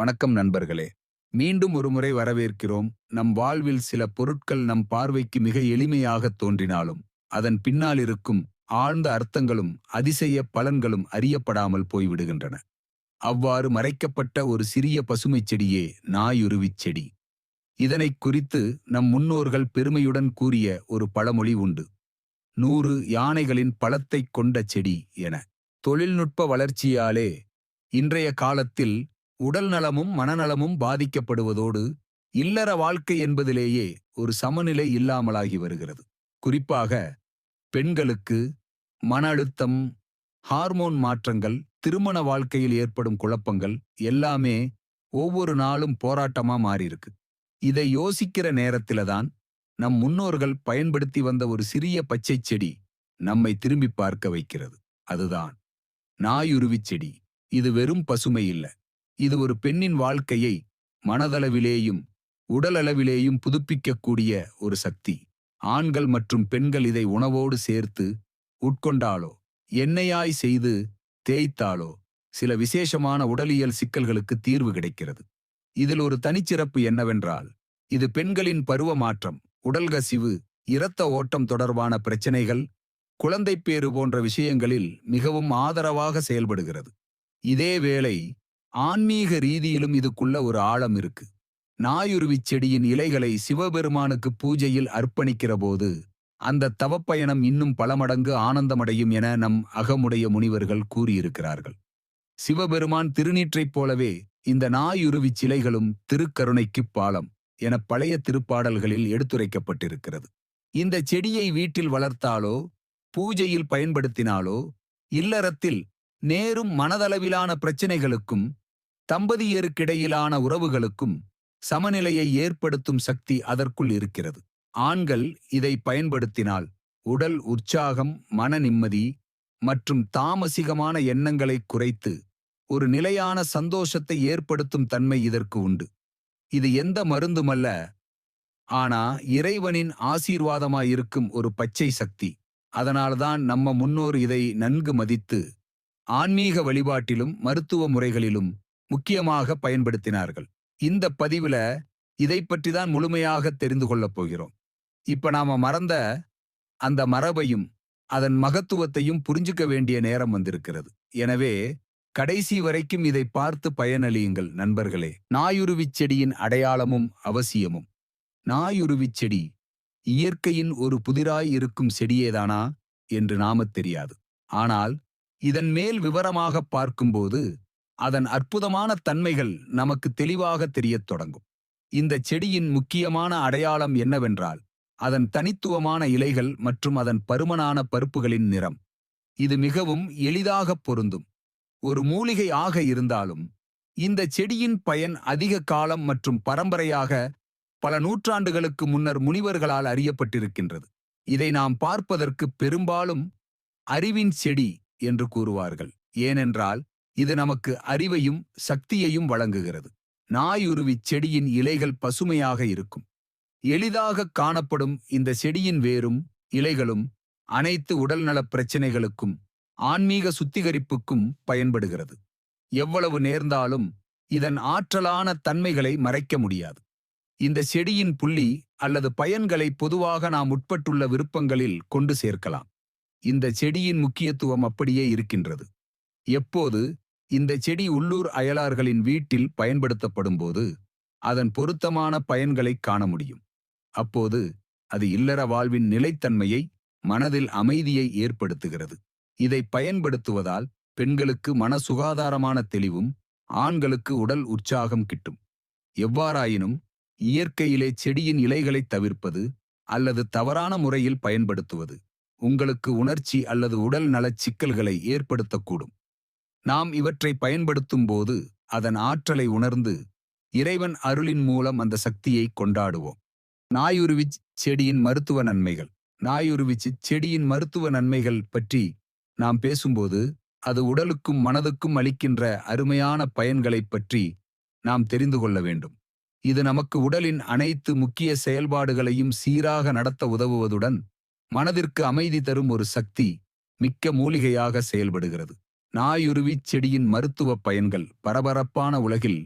வணக்கம் நண்பர்களே. மீண்டும் ஒருமுறை வரவேற்கிறோம். நம் வாழ்வில் சில பொருட்கள் நம் பார்வைக்கு மிக எளிமையாக தோன்றினாலும் அதன் பின்னால் இருக்கும் ஆழ்ந்த அர்த்தங்களும் அதிசய பலன்களும் அறியப்படாமல் போய்விடுகின்றன. அவ்வாறு மறைக்கப்பட்ட ஒரு சிறிய பசுமைச் செடியே நாயுருவிச் செடி. இதனைக் குறித்து நம் முன்னோர்கள் பெருமையுடன் கூறிய ஒரு பழமொழி உண்டு. நூறு யானைகளின் பழத்தைக் கொண்ட செடி என. தொழில்நுட்ப வளர்ச்சியாலே இன்றைய காலத்தில் உடல் நலமும் மனநலமும் பாதிக்கப்படுவதோடு இல்லற வாழ்க்கை என்பதிலேயே ஒரு சமநிலை இல்லாமலாகி வருகிறது. குறிப்பாக பெண்களுக்கு மன அழுத்தம் ஹார்மோன் மாற்றங்கள் திருமண வாழ்க்கையில் ஏற்படும் குழப்பங்கள் எல்லாமே ஒவ்வொரு நாளும் போராட்டமா மாறியிருக்கு. இதை யோசிக்கிற நேரத்தில தான் நம் முன்னோர்கள் பயன்படுத்தி வந்த ஒரு சிறிய பச்சைச் செடி நம்மை திரும்பி பார்க்க வைக்கிறது. அதுதான் நாயுருவிச் செடி. இது வெறும் பசுமை இல்ல. இது ஒரு பெண்ணின் வாழ்க்கையை மனதளவிலேயும் உடலளவிலேயும் புதுப்பிக்கக்கூடிய ஒரு சக்தி. ஆண்கள் மற்றும் பெண்கள் இதை உணவோடு சேர்த்து உட்கொண்டாலோ எண்ணெயாய் செய்து தேய்த்தாலோ சில விசேஷமான உடலியல் சிக்கல்களுக்கு தீர்வு கிடைக்கிறது. இதில் ஒரு தனிச்சிறப்பு என்னவென்றால் இது பெண்களின் பருவ மாற்றம் உடல் கசிவு இரத்த ஓட்டம் தொடர்பான பிரச்சனைகள் குழந்தைப்பேறு போன்ற விஷயங்களில் மிகவும் ஆதரவாக செயல்படுகிறது. இதேவேளை ஆன்மீக ரீதியிலும் இதுக்குள்ள ஒரு ஆழம் இருக்கு. நாயுருவிச் செடியின் இலைகளை சிவபெருமானுக்கு பூஜையில் அர்ப்பணிக்கிற போது அந்த தவப்பயணம் இன்னும் பல மடங்கு ஆனந்தமடையும் என நம் அகமுடைய முனிவர்கள் கூறியிருக்கிறார்கள். சிவபெருமான் திருநீற்றைப் போலவே இந்த நாயுருவிச் சிலைகளும் திருக்கருணைக்குப் பாலம் என பழைய திருப்பாடல்களில் எடுத்துரைக்கப்பட்டிருக்கிறது. இந்த செடியை வீட்டில் வளர்த்தாலோ பூஜையில் பயன்படுத்தினாலோ இல்லறத்தில் நேரும் மனதளவிலான பிரச்சினைகளுக்கும் தம்பதியருக்கிடையிலான உறவுகளுக்கும் சமநிலையை ஏற்படுத்தும் சக்தி அதற்குள் இருக்கிறது. ஆண்கள் இதை பயன்படுத்தினால் உடல் உற்சாகம் மன நிம்மதி மற்றும் தாமசிகமான எண்ணங்களை குறைத்து ஒரு நிலையான சந்தோஷத்தை ஏற்படுத்தும் தன்மை இதற்கு உண்டு. இது எந்த மருந்துமல்ல ஆனா இறைவனின் ஆசீர்வாதமாயிருக்கும் ஒரு பச்சை சக்தி. அதனால்தான் நம்ம முன்னோர் இதை நன்கு மதித்து ஆன்மீக வழிபாட்டிலும் மருத்துவ முறைகளிலும் முக்கியமாக பயன்படுத்தினார்கள். இந்த பதிவுல இதை பற்றி தான் முழுமையாக தெரிந்து கொள்ளப் போகிறோம். இப்ப நாம மறந்த அந்த மரபையும் அதன் மகத்துவத்தையும் புரிஞ்சுக்க வேண்டிய நேரம் வந்திருக்கிறது. எனவே கடைசி வரைக்கும் இதை பார்த்து பயனளியுங்கள் நண்பர்களே. நாயுருவிச் செடியின் அடையாளமும் அவசியமும். நாயுருவிச் செடி இயற்கையின் ஒரு புதிராய் இருக்கும் செடியேதானா என்று நாமத் தெரியாது. ஆனால் இதன் மேல் விவரமாக பார்க்கும்போது அதன் அற்புதமான தன்மைகள் நமக்கு தெளிவாக தெரியத் தொடங்கும். இந்த செடியின் முக்கியமான அடையாளம் என்னவென்றால் அதன் தனித்துவமான இலைகள் மற்றும் அதன் பருமனான பருப்புகளின் நிறம். இது மிகவும் எளிதாகப் பொருந்தும். ஒரு மூலிகை ஆக இருந்தாலும் இந்த செடியின் பயன் அதிக காலம் மற்றும் பரம்பரையாக பல நூற்றாண்டுகளுக்கு முன்னர் முனிவர்களால் அறியப்பட்டிருக்கின்றது. இதை நாம் பார்ப்பதற்கு பெரும்பாலும் அறிவின் செடி என்று கூறுவார்கள். ஏனென்றால் இது நமக்கு அறிவையும் சக்தியையும் வழங்குகிறது. நாயுருவிச் செடியின் இலைகள் பசுமையாக இருக்கும். எளிதாக காணப்படும் இந்த செடியின் வேரும் இலைகளும் அனைத்து உடல்நலப் பிரச்சினைகளுக்கும் ஆன்மீக சுத்திகரிப்புக்கும் பயன்படுகிறது. எவ்வளவு நேர்ந்தாலும் இதன் ஆற்றலான தன்மைகளை மறைக்க முடியாது. இந்த செடியின் புள்ளி அல்லது பயன்களை பொதுவாக நாம் உட்பட்டுள்ள விருப்பங்களில் கொண்டு சேர்க்கலாம். இந்த செடியின் முக்கியத்துவம் அப்படியே இருக்கின்றது. எப்போது இந்த செடி உள்ளூர் அயலார்களின் வீட்டில் பயன்படுத்தப்படும்போது அதன் பொருத்தமான பயன்களை காண முடியும். அப்போது அது இல்லற வாழ்வின் நிலைத்தன்மையை மனதில் அமைதியை ஏற்படுத்துகிறது. இதை பயன்படுத்துவதால் பெண்களுக்கு மன சுகாதாரமான தெளிவும் ஆண்களுக்கு உடல் உற்சாகம் கிட்டும். எவ்வாறாயினும் இயற்கையிலே செடியின் இலைகளைத் தவிர்ப்பது அல்லது தவறான முறையில் பயன்படுத்துவது உங்களுக்கு உணர்ச்சி அல்லது உடல் நலச் சிக்கல்களை ஏற்படுத்தக்கூடும். நாம் இவற்றை பயன்படுத்தும் போது அதன் ஆற்றலை உணர்ந்து இறைவன் அருளின் மூலம் அந்த சக்தியை கொண்டாடுவோம். நாயுருவிச் செடியின் மருத்துவ நன்மைகள். நாயுருவிச் செடியின் மருத்துவ நன்மைகள் பற்றி நாம் பேசும்போது அது உடலுக்கும் மனதுக்கும் அளிக்கின்ற அருமையான பயன்களைப் பற்றி நாம் தெரிந்து கொள்ள வேண்டும். இது நமக்கு உடலின் அனைத்து முக்கிய செயல்பாடுகளையும் சீராக நடத்த உதவுவதுடன் மனதிற்கு அமைதி தரும் ஒரு சக்தி மிக்க மூலிகையாக செயல்படுகிறது. நாயுருவிச் செடியின் மருத்துவ பயன்கள் பரபரப்பான உலகில்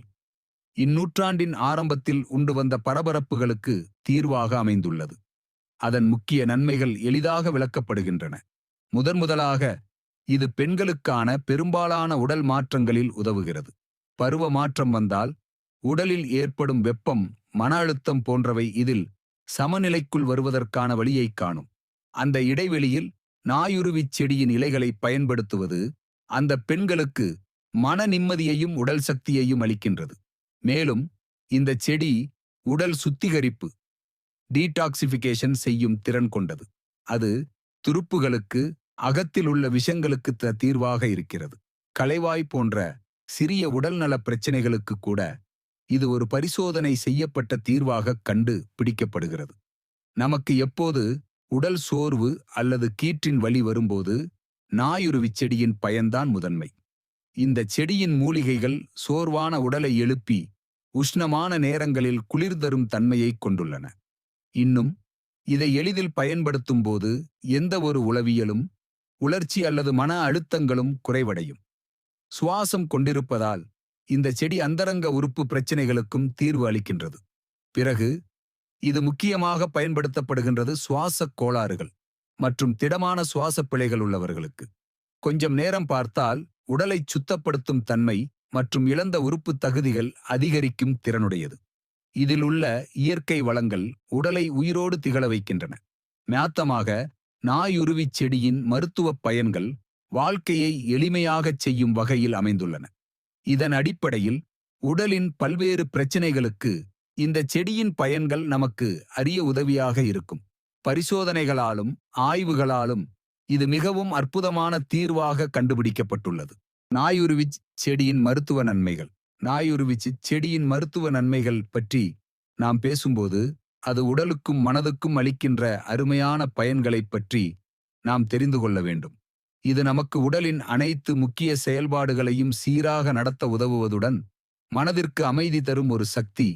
இந்நூற்றாண்டின் ஆரம்பத்தில் உண்டு வந்த பரபரப்புகளுக்கு தீர்வாக அமைந்துள்ளது. அதன் முக்கிய நன்மைகள் எளிதாக விளக்கப்படுகின்றன. முதன் முதலாக இது பெண்களுக்கான பெரும்பாலான உடல் மாற்றங்களில் உதவுகிறது. பருவ மாற்றம் வந்தால் உடலில் ஏற்படும் வெப்பம் மன அழுத்தம் போன்றவை இதில் சமநிலைக்குள் வருவதற்கான வழியைக் காணும். அந்த இடைவெளியில் நாயுருவிச் செடியின் இலைகளை பயன்படுத்துவது அந்த பெண்களுக்கு மன நிம்மதியையும் உடல் சக்தியையும் அளிக்கின்றது. மேலும் இந்த செடி உடல் சுத்திகரிப்பு டீடாக்சிஃபிகேஷன் செய்யும் திறன் கொண்டது. அது துருப்புகளுக்கு அகத்தில் உள்ள விஷங்களுக்கு த- தீர்வாக இருக்கிறது. கலைவாய் போன்ற சிறிய உடல்நலப் பிரச்சனைகளுக்கு கூட இது ஒரு பரிசோதனை செய்யப்பட்ட தீர்வாக கண்டு பிடிக்கப்படுகிறது நமக்கு எப்போது உடல் சோர்வு அல்லது கீற்றின் வலி வரும்போது நாயுருவிச் செடியின் பயன்தான் முதன்மை. இந்த செடியின் மூலிகைகள் சோர்வான உடலை எழுப்பி உஷ்ணமான நேரங்களில் குளிர் தரும் தன்மையைக் கொண்டுள்ளன. இன்னும் இதை எளிதில் பயன்படுத்தும் போது எந்த ஒரு உளவியலும் உளர்ச்சி அல்லது மன அழுத்தங்களும் குறைவடையும். சுவாசம் கொண்டிருப்பதால் இந்த செடி அந்தரங்க உறுப்பு பிரச்சினைகளுக்கும் தீர்வு அளிக்கின்றது. பிறகு இது முக்கியமாக பயன்படுத்தப்படுகின்றது சுவாசக் கோளாறுகள் மற்றும் திடமான சுவாசப் பிழைகள் உள்ளவர்களுக்கு. கொஞ்சம் நேரம் பார்த்தால் உடலை சுத்தப்படுத்தும் தன்மை மற்றும் இழந்த உறுப்பு தகுதிகள் அதிகரிக்கும் திறனுடையது. இதில் உள்ள இயற்கை வளங்கள் உடலை உயிரோடு திகழ வைக்கின்றன. மேத்தமாக நாயுருவிச் செடியின் மருத்துவப் பயன்கள் வாழ்க்கையை எளிமையாகச் செய்யும் வகையில் அமைந்துள்ளன. இதன் அடிப்படையில் உடலின் பல்வேறு பிரச்சினைகளுக்கு இந்த செடியின் பயன்கள் நமக்கு அரிய உதவியாக இருக்கும். பரிசோதனைகளாலும் ஆய்வுகளாலும் இது மிகவும் அற்புதமான தீர்வாக கண்டுபிடிக்கப்பட்டுள்ளது. நாயுருவிச் செடியின் மருத்துவ நன்மைகள். நாயுருவிச் செடியின் மருத்துவ நன்மைகள் பற்றி நாம் பேசும்போது அது உடலுக்கும் மனதுக்கும் அளிக்கின்ற அருமையான பயன்களைப் பற்றி நாம் தெரிந்து கொள்ள வேண்டும். இது நமக்கு உடலின் அனைத்து முக்கிய செயல்பாடுகளையும் சீராக நடத்த உதவுவதுடன் மனதிற்கு அமைதி தரும் ஒரு சக்தி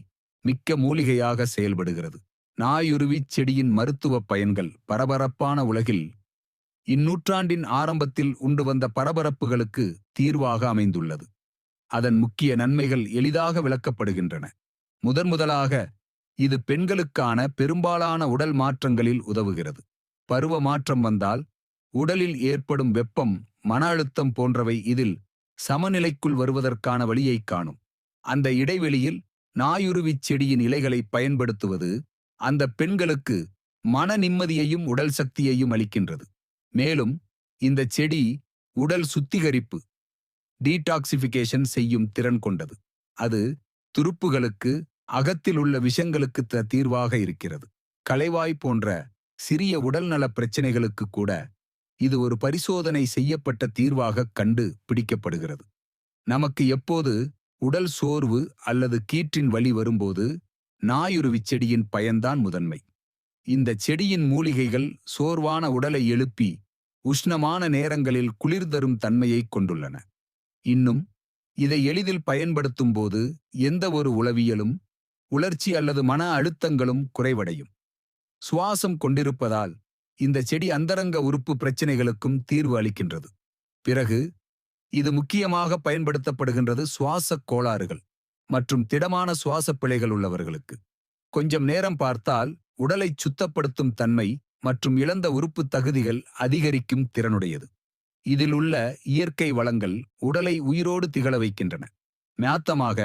மிக்க மூலிகையாக செயல்படுகிறது. நாயுருவிச் செடியின் மருத்துவ பயன்கள் பரபரப்பான உலகில் இந்நூற்றாண்டின் ஆரம்பத்தில் உண்டு வந்த பரபரப்புகளுக்கு தீர்வாக அமைந்துள்ளது. அதன் முக்கிய நன்மைகள் எளிதாக விளக்கப்படுகின்றன. முதன்முதலாக இது பெண்களுக்கான பெரும்பாலான உடல் மாற்றங்களில் உதவுகிறது. பருவ மாற்றம் வந்தால் உடலில் ஏற்படும் வெப்பம் மன அழுத்தம் போன்றவை இதில் சமநிலைக்குள் வருவதற்கான வழியைக் காணும். அந்த இடைவெளியில் நாயுருவிச் செடியின் இலைகளை பயன்படுத்துவது அந்த பெண்களுக்கு மன நிம்மதியையும் உடல் சக்தியையும் அளிக்கின்றது. மேலும் இந்த செடி உடல் சுத்திகரிப்பு டீடாக்சிஃபிகேஷன் செய்யும் திறன் கொண்டது. அது துருப்புகளுக்கு அகத்தில் உள்ள விஷங்களுக்கு த- தீர்வாக இருக்கிறது. கலைவாய் போன்ற சிறிய உடல்நல பிரச்சனைகளுக்கு கூட இது ஒரு பரிசோதனை செய்யப்பட்ட தீர்வாக கண்டு பிடிக்கப்படுகிறது. நமக்கு எப்போது உடல் சோர்வு அல்லது கீற்றின் வலி வரும்போது நாயுருவிச் செடியின் பயன்தான் முதன்மை. இந்த செடியின் மூலிகைகள் சோர்வான உடலை எழுப்பி உஷ்ணமான நேரங்களில் குளிர் தரும் தன்மையைக் கொண்டுள்ளன. இன்னும் இதை எளிதில் பயன்படுத்தும் போது எந்த ஒரு உளவியலும் உளர்ச்சி அல்லது மன அழுத்தங்களும் குறைவடையும். சுவாசம் கொண்டிருப்பதால் இந்த செடி அந்தரங்க உறுப்பு பிரச்சினைகளுக்கும் தீர்வு அளிக்கின்றது. பிறகு இது முக்கியமாக பயன்படுத்தப்படுகின்றது சுவாசக் கோளாறுகள் மற்றும் திடமான சுவாசப் பிழைகள் உள்ளவர்களுக்கு. கொஞ்சம் நேரம் பார்த்தால் உடலை சுத்தப்படுத்தும் தன்மை மற்றும் இழந்த உறுப்பு தகுதிகள் அதிகரிக்கும் திறனுடையது. இதில் உள்ள இயற்கை வளங்கள் உடலை உயிரோடு திகழ வைக்கின்றன. மேத்தமாக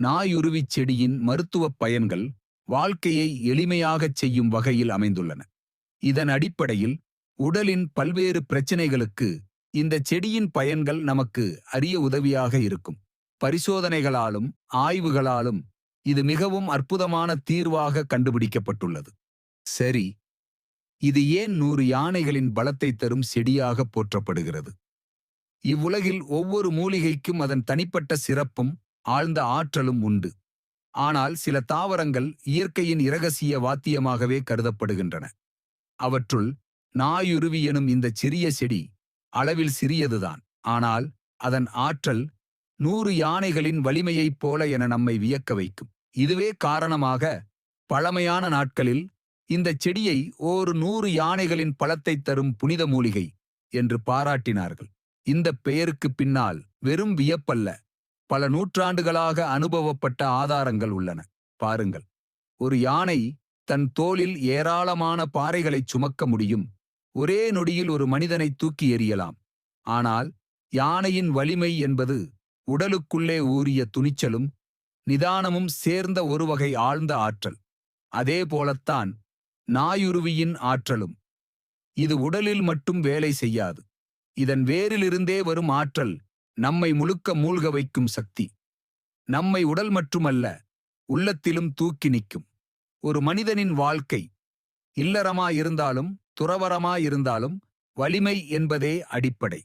நாயுருவிச் செடியின் மருத்துவப் பயன்கள் வாழ்க்கையை எளிமையாகச் செய்யும் வகையில் அமைந்துள்ளன. இதன் அடிப்படையில் உடலின் பல்வேறு பிரச்சினைகளுக்கு இந்த செடியின் பயன்கள் நமக்கு அரிய உதவியாக இருக்கும். பரிசோதனைகளாலும் ஆய்வுகளாலும் இது மிகவும் அற்புதமான தீர்வாக கண்டுபிடிக்கப்பட்டுள்ளது. சரி இது ஏன் நூறு யானைகளின் பலத்தை தரும் செடியாக போற்றப்படுகிறது? இவ்வுலகில் ஒவ்வொரு மூலிகைக்கும் அதன் தனிப்பட்ட சிறப்பும் ஆழ்ந்த ஆற்றலும் உண்டு. ஆனால் சில தாவரங்கள் இயற்கையின் இரகசிய வாத்தியமாகவே கருதப்படுகின்றன. அவற்றுள் நாயுருவி எனும் இந்த சிறிய செடி அளவில் சிறியதுதான். ஆனால் அதன் ஆற்றல் நூறு யானைகளின் வலிமையைப் போல என நம்மை வியக்க வைக்கும். இதுவே காரணமாக பழமையான நாட்களில் இந்த செடியை ஓர் நூறு யானைகளின் பழத்தைத் தரும் புனித மூலிகை என்று பாராட்டினார்கள். இந்த பெயருக்கு பின்னால் வெறும் வியப்பல்ல பல நூற்றாண்டுகளாக அனுபவப்பட்ட ஆதாரங்கள் உள்ளன. பாருங்கள் ஒரு யானை தன் தோளில் ஏராளமான பாறைகளைச் சுமக்க முடியும். ஒரே நொடியில் ஒரு மனிதனை தூக்கி எறியலாம். ஆனால் யானையின் வலிமை என்பது உடலுக்குள்ளே ஊறிய துணிச்சலும் நிதானமும் சேர்ந்த ஒரு வகை ஆழ்ந்த ஆற்றல். அதே போலத்தான் நாயுருவியின் ஆற்றலும். இது உடலில் மட்டும் வேலை செய்யாது. இதன் வேரிலிருந்தே வரும் ஆற்றல் நம்மை முழுக்க மூழ்க வைக்கும் சக்தி. நம்மை உடல் மட்டுமல்ல உள்ளத்திலும் தூக்கி நிற்கும். ஒரு மனிதனின் வாழ்க்கை இல்லறமாயிருந்தாலும் துறவரமாயிருந்தாலும் வலிமை என்பதே அடிப்படை.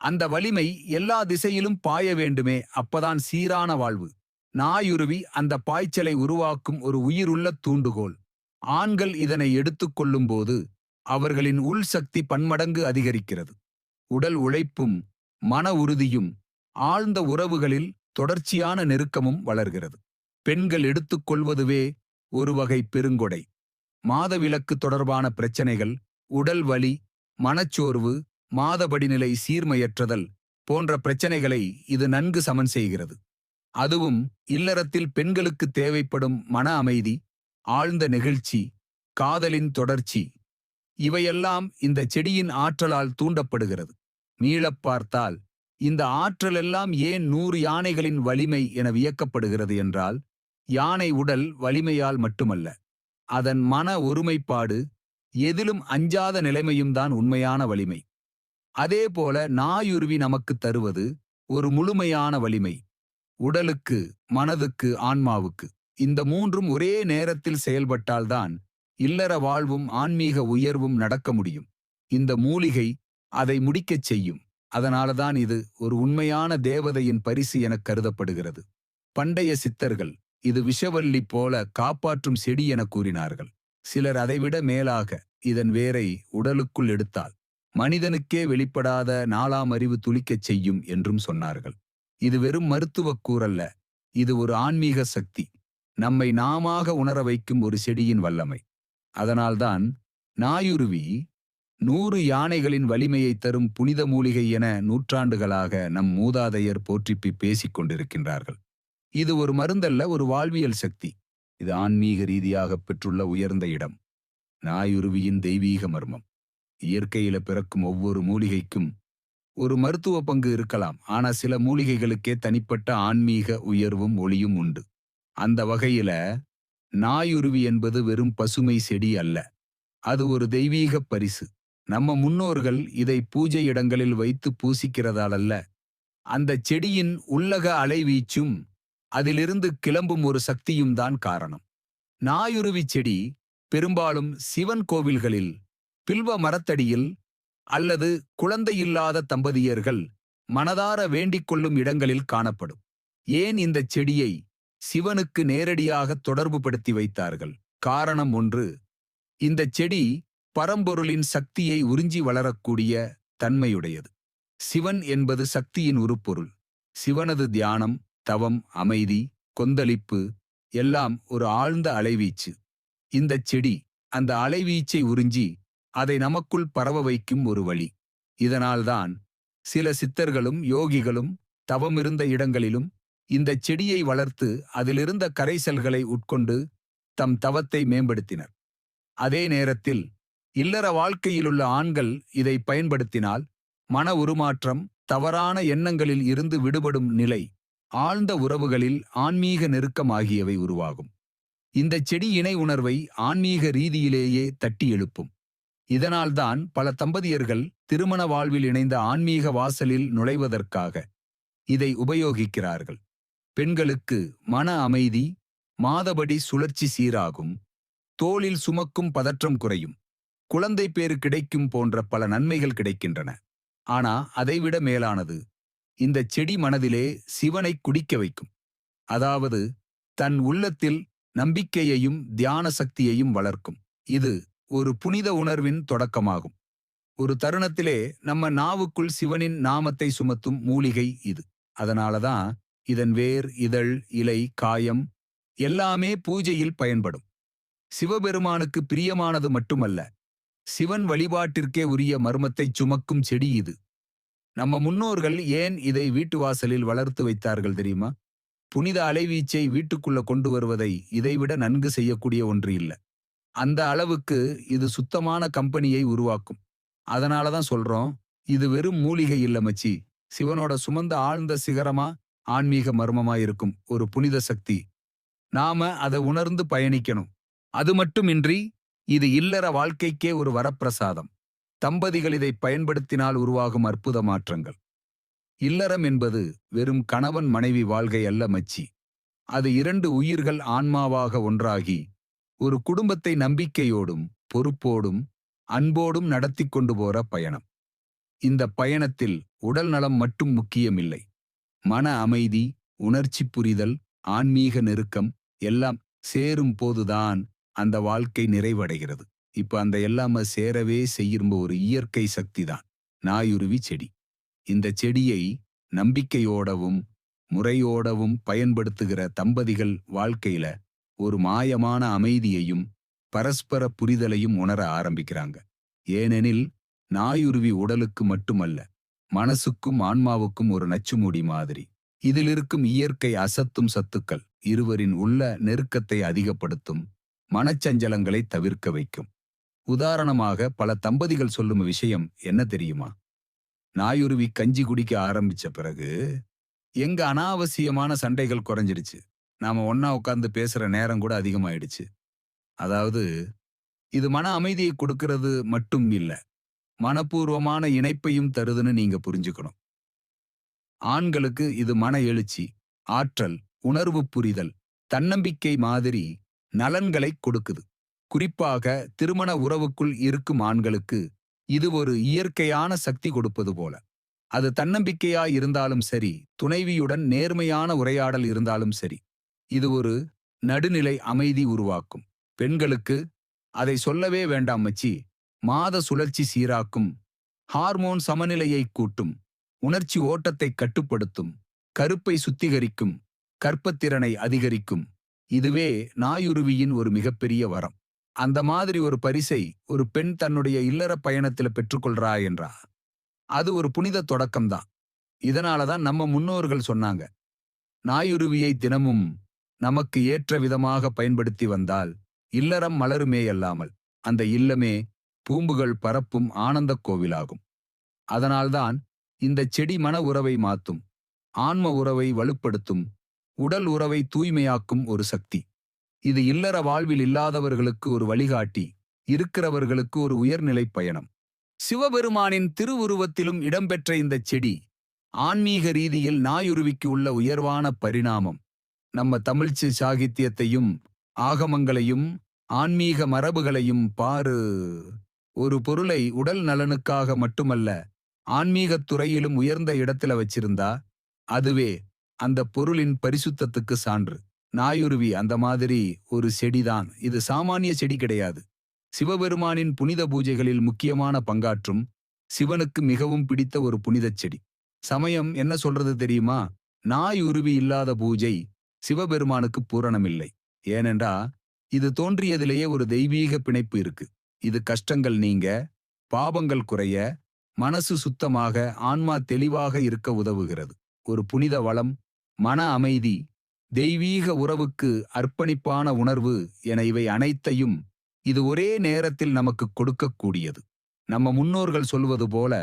அந்த வலிமை எல்லா திசையிலும் பாய வேண்டுமே அப்பதான் சீரான வாழ்வு. நாயுருவி அந்த பாய்ச்சலை உருவாக்கும் ஒரு உயிருள்ள தூண்டுகோல். ஆண்கள் இதனை எடுத்துக்கொள்ளும்போது அவர்களின் உள் சக்தி பன்மடங்கு அதிகரிக்கிறது. உடல் உழைப்பும் மன உறுதியும் ஆழ்ந்த உறவுகளில் தொடர்ச்சியான நெருக்கமும் வளர்கிறது. பெண்கள் எடுத்துக்கொள்வதுவே ஒரு வகை பெருங்கொடை. மாதவிலக்கு தொடர்பான பிரச்சனைகள் உடல் வலி மனச்சோர்வு மாதபடிநிலை சீர்மையற்றதல் போன்ற பிரச்சனைகளை இது நன்கு சமன் செய்கிறது. அதுவும் இல்லறத்தில் பெண்களுக்கு தேவைப்படும் மன அமைதி ஆழ்ந்த நெகிழ்ச்சி காதலின் தொடர்ச்சி இவையெல்லாம் இந்த செடியின் ஆற்றலால் தூண்டப்படுகிறது. மீளப் பார்த்தால் இந்த ஆற்றலெல்லாம் ஏன் நூறு யானைகளின் வலிமை என வியக்கப்படுகிறது என்றால் யானை உடல் வலிமையால் மட்டுமல்ல. அதன் மன ஒருமைப்பாடு எதிலும் அஞ்சாத நிலைமையும் தான் உண்மையான வலிமை. அதேபோல நாயுருவி நமக்குத் தருவது ஒரு முழுமையான வலிமை உடலுக்கு மனதுக்கு ஆன்மாவுக்கு. இந்த மூன்றும் ஒரே நேரத்தில் செயல்பட்டால்தான் இல்லற வாழ்வும் ஆன்மீக உயர்வும் நடக்க முடியும். இந்த மூலிகை அதை முடிக்கச் செய்யும். அதனாலதான் இது ஒரு உண்மையான தேவதையின் பரிசு எனக் கருதப்படுகிறது. பண்டைய சித்தர்கள் இது விஷவல்லி போல காப்பாற்றும் செடி என கூறினார்கள். சிலர் அதைவிட மேலாக இதன் வேரை உடலுக்குள் எடுத்தால் மனிதனுக்கே வெளிப்படாத நாலாம் அறிவு துளிக்கச் செய்யும் என்றும் சொன்னார்கள். இது வெறும் மருத்துவக் கூறல்ல இது ஒரு ஆன்மீக சக்தி. நம்மை நாமாக உணர வைக்கும் ஒரு செடியின் வல்லமை. அதனால்தான் நாயுருவி நூறு யானைகளின் வலிமையை தரும் புனித மூலிகை என நூற்றாண்டுகளாக நம் மூதாதையர் போற்றிப்பி பேசிக் கொண்டிருக்கின்றார்கள். இது ஒரு மருந்தல்ல ஒரு வாழ்வியல் சக்தி. இது ஆன்மீக ரீதியாக பெற்றுள்ள உயர்ந்த இடம். நாயுருவியின் தெய்வீக மர்மம். இயற்கையில பிறக்கும் ஒவ்வொரு மூலிகைக்கும் ஒரு மருத்துவ பங்கு இருக்கலாம். ஆனா சில மூலிகைகளுக்கே தனிப்பட்ட ஆன்மீக உயர்வும் ஒளியும் உண்டு. அந்த வகையில நாயுருவி என்பது வெறும் பசுமை செடி அல்ல. அது ஒரு தெய்வீக பரிசு. நம்ம முன்னோர்கள் இதை பூஜை இடங்களில் வைத்து பூசிக்கிறதாலல்ல. அந்த செடியின் உள்ளக அலைவீச்சும் அதிலிருந்து கிளம்பும் ஒரு சக்தியும் தான் காரணம். நாயுருவி செடி பெரும்பாலும் சிவன் கோவில்களில் பில்வ மரத்தடியில் அல்லது குழந்தையில்லாத தம்பதியர்கள் மனதார வேண்டிக் கொள்ளும் இடங்களில் காணப்படும். ஏன் இந்த செடியை சிவனுக்கு நேரடியாக தொடர்புபடுத்தி வைத்தார்கள்? காரணம் ஒன்று இந்த செடி பரம்பொருளின் சக்தியை உறிஞ்சி வளரக்கூடிய தன்மையுடையது. சிவன் என்பது சக்தியின் உருப்பொருள். சிவனது தியானம் தவம் அமைதி கொந்தளிப்பு எல்லாம் ஒரு ஆழ்ந்த அலைவீச்சு. இந்தச் செடி அந்த அலைவீச்சை உறிஞ்சி அதை நமக்குள் பரவ வைக்கும் ஒரு வழி. இதனால்தான் சில சித்தர்களும் யோகிகளும் தவமிருந்த இடங்களிலும் இந்தச் செடியை வளர்த்து அதிலிருந்த கரைசல்களை உட்கொண்டு தம் தவத்தை மேம்படுத்தினர். அதே நேரத்தில் இல்லற வாழ்க்கையிலுள்ள ஆண்கள் இதை பயன்படுத்தினால் மன உருமாற்றம் தவறான எண்ணங்களில் இருந்து விடுபடும் நிலை ஆழ்ந்த உறவுகளில் ஆன்மீக நெருக்கம் ஆகியவை உருவாகும். இந்த செடி இணை உணர்வை ஆன்மீக ரீதியிலேயே தட்டி எழுப்பும். இதனால்தான் பல தம்பதியர்கள் திருமண வாழ்வில் இணைந்த ஆன்மீக வாசலில் நுழைவதற்காக இதை உபயோகிக்கிறார்கள். பெண்களுக்கு மன அமைதி மாதபடி சுழற்சி சீராகும் தோளில் சுமக்கும் பதற்றம் குறையும் குழந்தை பேறு கிடைக்கும் போன்ற பல நன்மைகள் கிடைக்கின்றன. ஆனா அதைவிட மேலானது இந்த செடி மனதிலே சிவனை குடிக்க வைக்கும். அதாவது தன் உள்ளத்தில் நம்பிக்கையையும் தியான சக்தியையும் வளர்க்கும். இது ஒரு புனித உணர்வின் தொடக்கமாகும். ஒரு தருணத்திலே நம்ம நாவுக்குள் சிவனின் நாமத்தை சுமத்தும் மூலிகை இது. அதனாலதான் இதன் வேர் இதழ் இலை காயம் எல்லாமே பூஜையில் பயன்படும். சிவபெருமானுக்கு பிரியமானது மட்டுமல்ல சிவன் வழிபாட்டிற்கே உரிய மர்மத்தைச் சுமக்கும் செடி இது. நம்ம முன்னோர்கள் ஏன் இதை வீட்டு வாசலில் வளர்த்து வைத்தார்கள் தெரியுமா? புனித அலைவீச்சை வீட்டுக்குள்ள கொண்டு வருவதை இதைவிட நன்கு செய்யக்கூடிய ஒன்று இல்ல. அந்த அளவுக்கு இது சுத்தமான கம்பெனியை உருவாக்கும். அதனால தான் சொல்றோம் இது வெறும் மூலிகை இல்ல மச்சி. சிவனோட சுமந்த ஆழ்ந்த சிகரமா ஆன்மீக மர்மமா இருக்கும் ஒரு புனித சக்தி. நாம அதை உணர்ந்து பயணிக்கணும். அது மட்டுமின்றி இது இல்லற வாழ்க்கைக்கே ஒரு வரப்பிரசாதம். தம்பதிகள் இதை பயன்படுத்தினால் உருவாகும் அற்புத மாற்றங்கள். இல்லறம் என்பது வெறும் கணவன் மனைவி வாழ்க்கை அல்ல மச்சி. அது இரண்டு உயிர்கள் ஆன்மாவாக ஒன்றாகி ஒரு குடும்பத்தை நம்பிக்கையோடும் பொறுப்போடும் அன்போடும் நடத்தி கொண்டு போற பயணம். இந்த பயணத்தில் உடல் நலம் மட்டும் முக்கியமில்லை. மன அமைதி உணர்ச்சி புரிதல் ஆன்மீக நெருக்கம் எல்லாம் சேரும் போதுதான் அந்த வாழ்க்கை நிறைவடைகிறது. இப்ப அந்த எல்லாம சேரவே செய்யும்ப ஒரு இயற்கை சக்தி தான். நாயுருவி செடி. இந்த செடியை நம்பிக்கையோடவும் முறையோடவும் பயன்படுத்துகிற தம்பதிகள் வாழ்க்கையில ஒரு மாயமான அமைதியையும் பரஸ்பர புரிதலையும் உணர ஆரம்பிக்கிறாங்க. ஏனெனில் நாயுருவி உடலுக்கு மட்டுமல்ல மனசுக்கும் ஆன்மாவுக்கும் ஒரு நச்சுமுடி மாதிரி. இதில் இருக்கும் இயற்கை அசத்தும் சத்துக்கள் இருவரின் உள்ள நெருக்கத்தை அதிகப்படுத்தும் மனச்சஞ்சலங்களை தவிர்க்க வைக்கும். உதாரணமாக பல தம்பதிகள் சொல்லும் விஷயம் என்ன தெரியுமா? நாயுருவி கஞ்சி குடிக்க ஆரம்பிச்ச பிறகு எங்க அனாவசியமான சண்டைகள் குறைஞ்சிடுச்சு. நாம ஒன்னா உட்கார்ந்து பேசுற நேரம் கூட அதிகமாயிடுச்சு. அதாவது இது மன அமைதியை கொடுக்கறது மட்டும் இல்ல மனப்பூர்வமான இணைப்பையும் தருதுன்னு நீங்க புரிஞ்சுக்கணும். ஆண்களுக்கு இது மன எழுச்சி ஆற்றல் உணர்வு புரிதல் தன்னம்பிக்கை மாதிரி நலன்களை கொடுக்குது. குறிப்பாக திருமண உறவுக்குள் இருக்கும் ஆண்களுக்கு இது ஒரு இயற்கையான சக்தி கொடுப்பது போல. அது தன்னம்பிக்கையா இருந்தாலும் சரி துணைவியுடன் நேர்மையான உரையாடல் இருந்தாலும் சரி இது ஒரு நடுநிலை அமைதி உருவாக்கும். பெண்களுக்கு அதை சொல்லவே வேண்டாம் மச்சி மாத சுழற்சி சீராக்கும் ஹார்மோன் சமநிலையை கூட்டும் உணர்ச்சி ஓட்டத்தை கட்டுப்படுத்தும் கருப்பை சுத்திகரிக்கும் கற்பத்திறனை அதிகரிக்கும் இதுவே நாயுருவியின் ஒரு மிகப்பெரிய வரம். அந்த மாதிரி ஒரு பரிசை ஒரு பெண் தன்னுடைய இல்லற பயணத்துல பெற்றுக்கொள்றா என்றா? அது ஒரு புனித தொடக்கம்தான். இதனாலதான் நம்ம முன்னோர்கள் சொன்னாங்க நாயுருவியை தினமும் நமக்கு ஏற்ற விதமாக பயன்படுத்தி வந்தால் இல்லறம் மலருமே அல்லாமல் அந்த இல்லமே பூம்புகள் பரப்பும் ஆனந்தக் கோவிலாகும். அதனால்தான் இந்த செடி மன உறவை மாத்தும் ஆன்ம உறவை வலுப்படுத்தும் உடல் உறவை தூய்மையாக்கும் ஒரு சக்தி. இது இல்லற வாழ்வில் இல்லாதவர்களுக்கு ஒரு வழிகாட்டி இருக்கிறவர்களுக்கு ஒரு உயர்நிலை பயணம். சிவபெருமானின் திருவுருவத்திலும் இடம்பெற்ற இந்த செடி ஆன்மீக ரீதியில் நாயுருவிக்கு உள்ள உயர்வான பரிணாமம். நம்ம தமிழ்ச்சி சாகித்யத்தையும் ஆகமங்களையும் ஆன்மீக மரபுகளையும் பாரு. ஒரு பொருளை உடல் நலனுக்காக மட்டுமல்ல ஆன்மீகத் துறையிலும் உயர்ந்த இடத்துல வச்சிருந்தா அதுவே அந்த பொருளின் பரிசுத்தத்துக்கு சான்று. நாயுருவி அந்த மாதிரி ஒரு செடிதான். இது சாமானிய செடி கிடையாது. சிவபெருமானின் புனித பூஜைகளில் முக்கியமான பங்காற்றும் சிவனுக்கு மிகவும் பிடித்த ஒரு புனிதச் செடி. சமயம் என்ன சொல்றது தெரியுமா? நாய் உருவி இல்லாத பூஜை சிவபெருமானுக்கு பூரணமில்லை. ஏனென்றா இது தோன்றியதிலேயே ஒரு தெய்வீக பிணைப்பு இருக்கு. இது கஷ்டங்கள் நீங்க பாபங்கள் குறைய மனசு சுத்தமாக ஆன்மா தெளிவாக இருக்க உதவுகிறது. ஒரு புனித வளம் மன அமைதி தெய்வீக உறவுக்கு அர்ப்பணிப்பான உணர்வு என இவை அனைத்தையும் இது ஒரே நேரத்தில் நமக்கு கொடுக்கக்கூடியது. நம்ம முன்னோர்கள் சொல்வது போல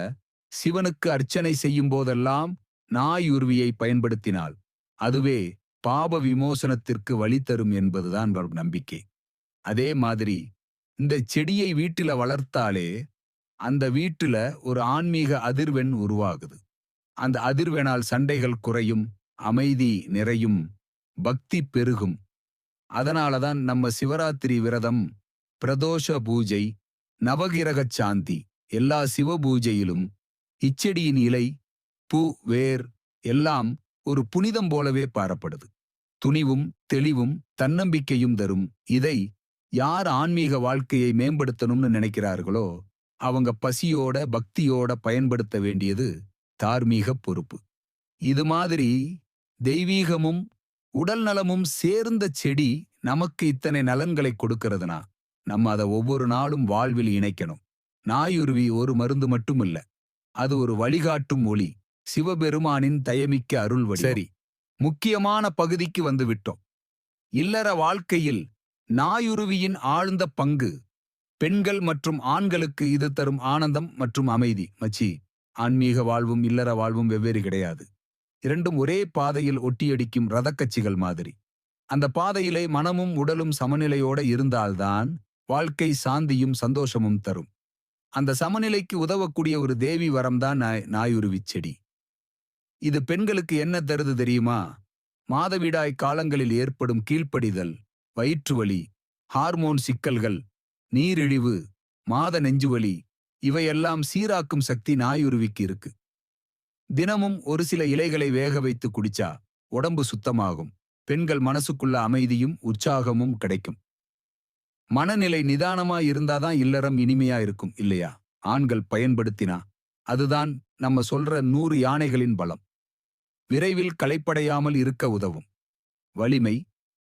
சிவனுக்கு அர்ச்சனை செய்யும் போதெல்லாம் நாயுருவியை பயன்படுத்தினால் அதுவே பாப விமோசனத்திற்கு வழி தரும் என்பதுதான் நம்பிக்கை. அதே மாதிரி இந்த செடியை வீட்டில வளர்த்தாலே அந்த வீட்டுல ஒரு ஆன்மீக அதிர்வெண் உருவாகுது. அந்த அதிர்வெனால் சண்டைகள் குறையும் அமைதி நிறையும் பக்தி பெருகும். அதனாலதான் நம்ம சிவராத்திரி விரதம் பிரதோஷ பூஜை நவகிரகச் சாந்தி எல்லா சிவ பூஜையிலும் இச்செடியின் இலை பூ வேர் எல்லாம் ஒரு புனிதம் போலவே பாரப்படுது. துணிவும் தெளிவும் தன்னம்பிக்கையும் தரும். இதை யார் ஆன்மீக வாழ்க்கையை மேம்படுத்தணும்னு நினைக்கிறார்களோ அவங்க பசியோட பக்தியோட பயன்படுத்த வேண்டியது தார்மீக பொறுப்பு. இது மாதிரி தெய்வீகமும் உடல் நலமும் சேர்ந்த செடி நமக்கு இத்தனை நலன்களை கொடுக்கிறதுனா நம்ம அதை ஒவ்வொரு நாளும் வாழ்வில் இணைக்கணும். நாயுருவி ஒரு மருந்து மட்டும் இல்ல அது ஒரு வழிகாட்டும் ஒளி சிவபெருமானின் தயமிக்க அருள் வடி சரி. முக்கியமான பகுதிக்கு வந்து விட்டோம். இல்லற வாழ்க்கையில் நாயுருவியின் ஆழ்ந்த பங்கு பெண்கள் மற்றும் ஆண்களுக்கு இது தரும் ஆனந்தம் மற்றும் அமைதி. மச்சி ஆன்மீக வாழ்வும் இல்லற வாழ்வும் வெவ்வேறு கிடையாது. இரண்டும் ஒரே பாதையில் ஒட்டியடிக்கும் ரதக்கச்சிகள் மாதிரி. அந்த பாதையிலே மனமும் உடலும் சமநிலையோட இருந்தால்தான் வாழ்க்கை சாந்தியும் சந்தோஷமும் தரும். அந்த சமநிலைக்கு உதவக்கூடிய ஒரு தேவி வரம்தான் நாய் நாயுருவிச் செடி. இது பெண்களுக்கு என்ன தருது தெரியுமா? மாதவிடாய் காலங்களில் ஏற்படும் கீழ்ப்படிதல் வயிற்றுவலி ஹார்மோன் சிக்கல்கள் நீரிழிவு மாத நெஞ்சுவலி இவையெல்லாம் சீராக்கும் சக்தி நாயுருவிக்கு இருக்கு. தினமும் ஒரு சில இலைகளை வேக வைத்து குடிச்சா உடம்பு சுத்தமாகும். பெண்கள் மனசுக்குள்ள அமைதியும் உற்சாகமும் கிடைக்கும். மனநிலை நிதானமா இருந்தாதான் இல்லறம் இனிமையா இருக்கும் இல்லையா? ஆண்கள் பயன்படுத்தினா அதுதான் நம்ம சொல்ற நூறு யானைகளின் பலம். விரைவில் களைப்படையாமல் இருக்க உதவும். வலிமை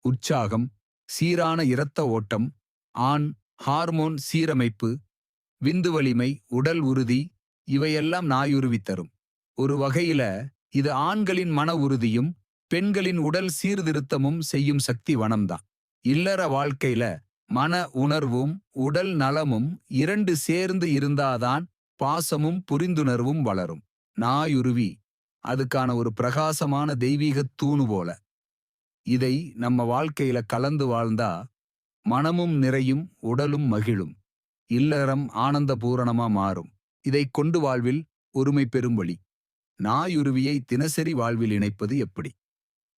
உற்சாகம் சீரான இரத்த ஓட்டம் ஆண் ஹார்மோன் சீரமைப்பு விந்து வலிமை உடல் உறுதி இவையெல்லாம் நாயுருவி தரும். ஒரு வகையில இது ஆண்களின் மன உறுதியும் பெண்களின் உடல் சீர்திருத்தமும் செய்யும் சக்தி வனம்தான். இல்லற வாழ்க்கையில மன உணர்வும் உடல் நலமும் இரண்டு சேர்ந்து இருந்தாதான் பாசமும் புரிந்துணர்வும் வளரும். நாயுருவி அதுக்கான ஒரு பிரகாசமான தெய்வீக தூணு போல. இதை நம்ம வாழ்க்கையில கலந்து வாழ்ந்தா மனமும் நிறையும் உடலும் மகிழும். இல்லறம் ஆனந்த பூரணமா மாறும். இதை கொண்டு வாழ்வில் ஒருமை பெறும் வழி. நாயுருவியை தினசரி வாழ்வில் இணைப்பது எப்படி?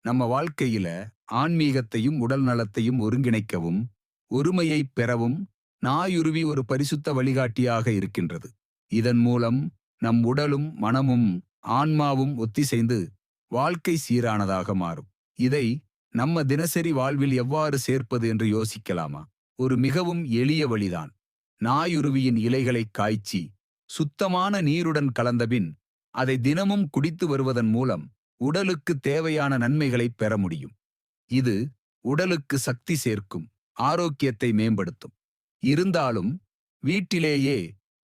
நம்ம வாழ்க்கையில ஆன்மீகத்தையும் உடல் நலத்தையும் ஒருங்கிணைக்கவும் ஒருமையை பெறவும் நாயுருவி ஒரு பரிசுத்த வழிகாட்டியாக இருக்கின்றது. இதன் மூலம் நம் உடலும் மனமும் ஆன்மாவும் ஒத்திசைந்து வாழ்க்கை சீரானதாக மாறும். இதை நம்ம தினசரி வாழ்வில் எவ்வாறு சேர்ப்பது என்று யோசிக்கலாமா? ஒரு மிகவும் எளிய வழிதான். நாயுருவியின் இலைகளை காய்ச்சி சுத்தமான நீருடன் கலந்தபின் அதை தினமும் குடித்து வருவதன் மூலம் உடலுக்கு தேவையான நன்மைகளை பெற முடியும். இது உடலுக்கு சக்தி சேர்க்கும் ஆரோக்கியத்தை மேம்படுத்தும். இருந்தாலும் வீட்டிலேயே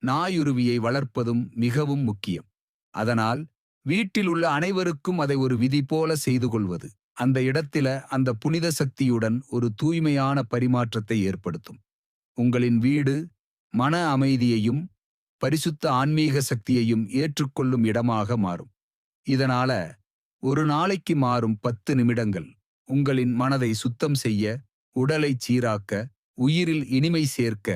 நாயுருவியை வளர்ப்பதும் மிகவும் முக்கியம். அதனால் வீட்டில் உள்ள அனைவருக்கும் அதை ஒரு விதி போல செய்து கொள்வது அந்த இடத்தில அந்த புனித சக்தியுடன் ஒரு தூய்மையான பரிமாற்றத்தை ஏற்படுத்தும். உங்களின் வீடு மன அமைதியையும் பரிசுத்த ஆன்மீக சக்தியையும் ஏற்றுக்கொள்ளும் இடமாக மாறும். இதனால ஒரு நாளைக்கு மாறும் பத்து நிமிடங்கள் உங்களின் மனதை சுத்தம் செய்ய உடலை சீராக்க உயிரில் இனிமை சேர்க்க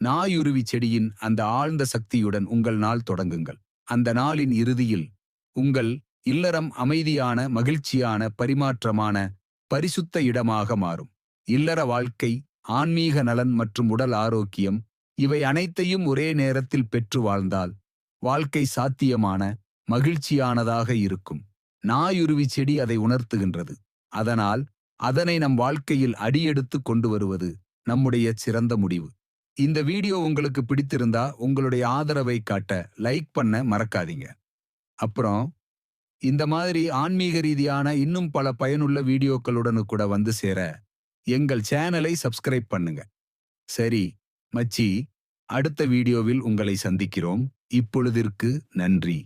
நாயுருவி செடியின் அந்த ஆழ்ந்த சக்தியுடன் உங்கள் நாள் தொடங்குங்கள். அந்த நாளின் இறுதியில் உங்கள் இல்லறம் அமைதியான மகிழ்ச்சியான பரிமாற்றமான பரிசுத்த இடமாக மாறும். இல்லற வாழ்க்கை ஆன்மீக நலன் மற்றும் உடல் ஆரோக்கியம் இவை அனைத்தையும் ஒரே நேரத்தில் பெற்று வாழ்ந்தால் வாழ்க்கை சாத்தியமான மகிழ்ச்சியானதாக இருக்கும். நாயுருவி செடி அதை உணர்த்துகின்றது. அதனால் அதனை நம் வாழ்க்கையில் அடியெடுத்து கொண்டு வருவது நம்முடைய சிறந்த முடிவு. இந்த வீடியோ உங்களுக்கு பிடித்திருந்தா உங்களுடைய ஆதரவை காட்ட லைக் பண்ண மறக்காதீங்க. அப்புறம் இந்த மாதிரி ஆன்மீக ரீதியான இன்னும் பல பயனுள்ள வீடியோக்களுடன் கூட வந்து சேர எங்கள் சேனலை சப்ஸ்கிரைப் பண்ணுங்க. சரி. மச்சி அடுத்த வீடியோவில் உங்களை சந்திக்கிறோம். இப்பொழுதிற்கு நன்றி.